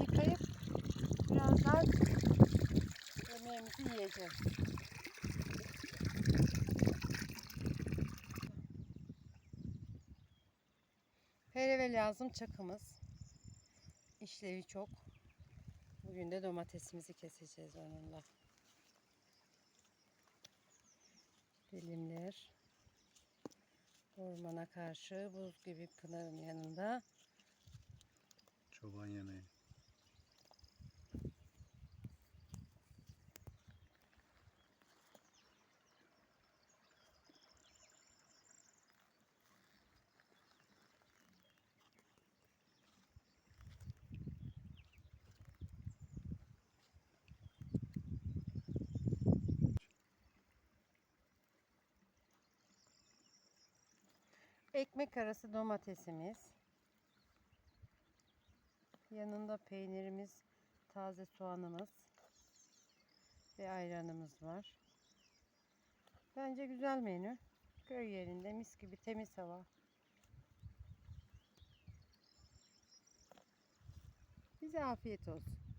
yıkayıp birazdan. Pereve lazım çakımız. İşlevi çok. Bugün de domatesimizi keseceğiz onunla. Dilimler. Ormana karşı buz gibi pınarın yanında. Çoban yanayı. Ekmek arası domatesimiz. Yanında peynirimiz, taze soğanımız ve ayranımız var. Bence güzel menü. Köy yerinde mis gibi temiz hava. Bize afiyet olsun.